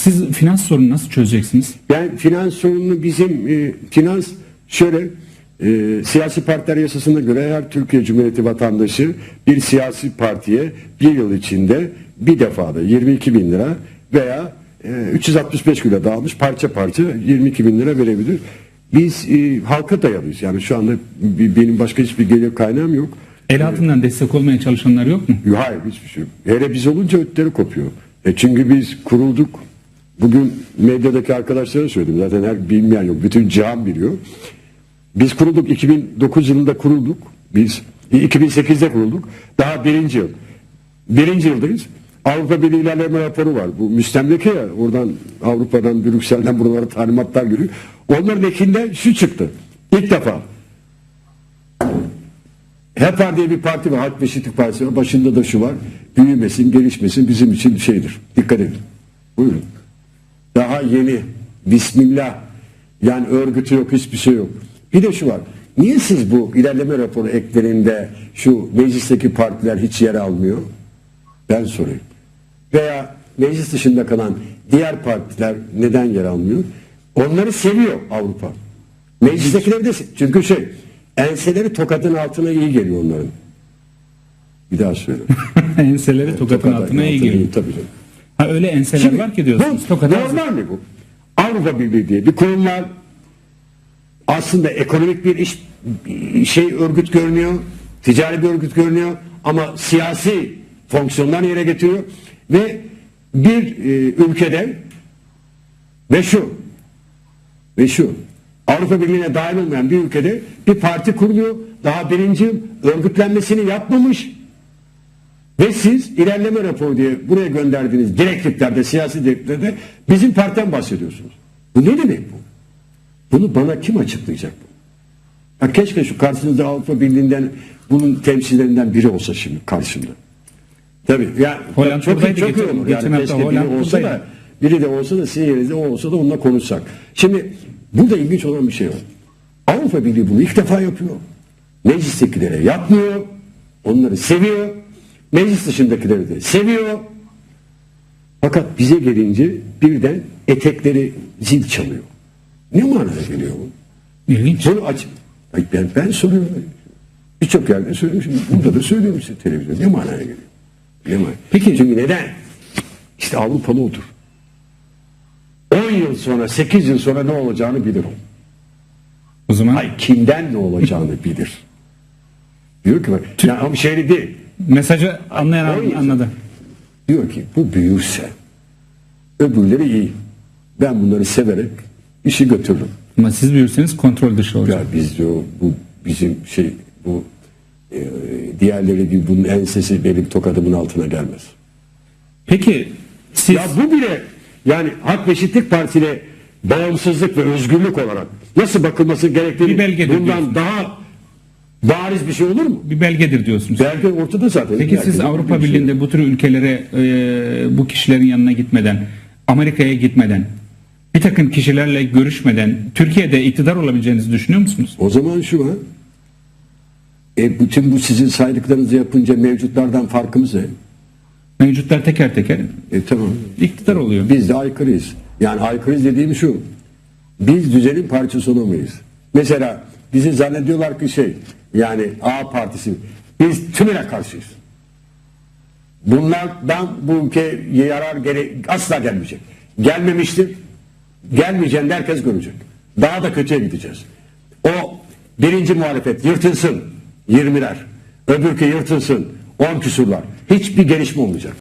Siz finans sorunu nasıl çözeceksiniz? Yani finans sorununu bizim e, finans şöyle e, siyasi partiler yasasına göre her Türkiye Cumhuriyeti vatandaşı bir siyasi partiye bir yıl içinde bir defada 22 bin lira veya e, 365 güne dağılmış parça parça 22 bin lira verebilir. Biz e, halka dayalıyız. Yani şu anda benim başka hiçbir gelir kaynağım yok. El altından destek olmaya çalışanlar yok mu? Hayır hiçbir şey yok. Hele biz olunca ötleri kopuyor. E çünkü biz kurulduk. Bugün medyadaki arkadaşlara söyledim. Zaten her bilmeyen yok. Bütün cihan biliyor. Biz kurulduk 2009 yılında kurulduk. Biz 2008'de kurulduk. Daha birinci yıl. Birinci yıldayız. Avrupa Birliği ilerleme raporu var. Bu müstemleke ya. Oradan Avrupa'dan, Brüksel'den buralara talimatlar geliyor. Onların ekinde şu çıktı. İlk defa HEPAR diye bir parti var. Halk ve Eşitlik Partisi var. Başında da şu var. Büyümesin, gelişmesin bizim için şeydir. Dikkat edin. Buyurun. Daha yeni. Bismillah. Yani örgütü yok, hiçbir şey yok. Bir de şu var. Niye siz bu ilerleme raporu eklerinde şu meclisteki partiler hiç yer almıyor? Ben sorayım. Veya meclis dışında kalan diğer partiler neden yer almıyor? Onları seviyor Avrupa. Meclistekileri de çünkü şey enseleri tokatın altına iyi geliyor onların. Bir daha söyle. Enseleri tokatın altına iyi geliyor. Tabii canım. Ha öyle enseler var ki diyorsunuz. bu Tokat altı- normal mi bu? Avrupa Birliği diye bir kurum var. Aslında ekonomik bir iş şey örgüt görünüyor. Ticari bir örgüt görünüyor ama siyasi fonksiyonlar yere getiriyor ve bir e, ülkede ve şu ve şu Avrupa Birliği'ne dahil olmayan bir ülkede bir parti kuruluyor. Daha birinci örgütlenmesini yapmamış. Ve siz ilerleme raporu diye buraya gönderdiğiniz direktiflerde, siyasi direktiflerde bizim partiden bahsediyorsunuz. Bu ne demek bu? Bunu bana kim açıklayacak bu? Ya keşke şu karşınızda Avrupa Birliği'nden bunun temsilcilerinden biri olsa şimdi karşımda. Tabii ya Holland çok buradaydı çok iyi olur. Yani keşke biri olsa da biri de olsa da sizin yerinizde o olsa da onunla konuşsak. Şimdi burada ilginç olan bir şey var. Avrupa Birliği bunu ilk defa yapıyor. Meclistekilere yapmıyor. Onları seviyor. Meclis dışındakileri de seviyor. Fakat bize gelince birden etekleri zil çalıyor. Ne manaya geliyor bu? İlginç. Bunu aç. Ay ben, ben soruyorum. Birçok yerde söylemişim. Burada da söylüyorum size televizyon. Ne manaya geliyor? Ne manaya? Peki- Çünkü neden? İşte Avrupalı odur. 10 yıl sonra, 8 yıl sonra ne olacağını bilir o. O zaman Ay kimden ne olacağını bilir. Diyor ki bak, yani ama şeyli değil. Mesajı anlayan anladı. Diyor ki bu büyürse öbürleri iyi. Ben bunları severek işi götürürüm. Ama siz büyürseniz kontrol dışı olacak. Ya biz diyor bu bizim şey bu e, diğerleri gibi bunun ensesi benim tokadımın altına gelmez. Peki siz Ya bu bile yani Hak ve Eşitlik Partisi'ne bağımsızlık ve özgürlük olarak nasıl bakılması gerektiğini Bir belgedir bundan diyorsun. daha bariz bir şey olur mu? bir belgedir diyorsunuz. Belge ortada zaten. Peki siz Avrupa şey. Birliği'nde bu tür ülkelere e, bu kişilerin yanına gitmeden, Amerika'ya gitmeden, bir takım kişilerle görüşmeden Türkiye'de iktidar olabileceğinizi düşünüyor musunuz? O zaman şu var. E bütün bu sizin saydıklarınızı yapınca mevcutlardan farkımız ne? Mevcutlar teker teker E tamam. iktidar oluyor. Biz de aykırıyız. Yani aykırıyız dediğim şu. Biz düzenin parçası olamayız. Mesela bizi zannediyorlar ki şey yani A partisi. Biz tümüne karşıyız. Bunlardan bu ülkeye yarar gere asla gelmeyecek. Gelmemiştir. Gelmeyeceğini herkes görecek. Daha da kötüye gideceğiz. O birinci muhalefet yırtılsın 20'ler. Öbürkü yırtılsın 10 küsurlar. Hiçbir gelişme olmayacak.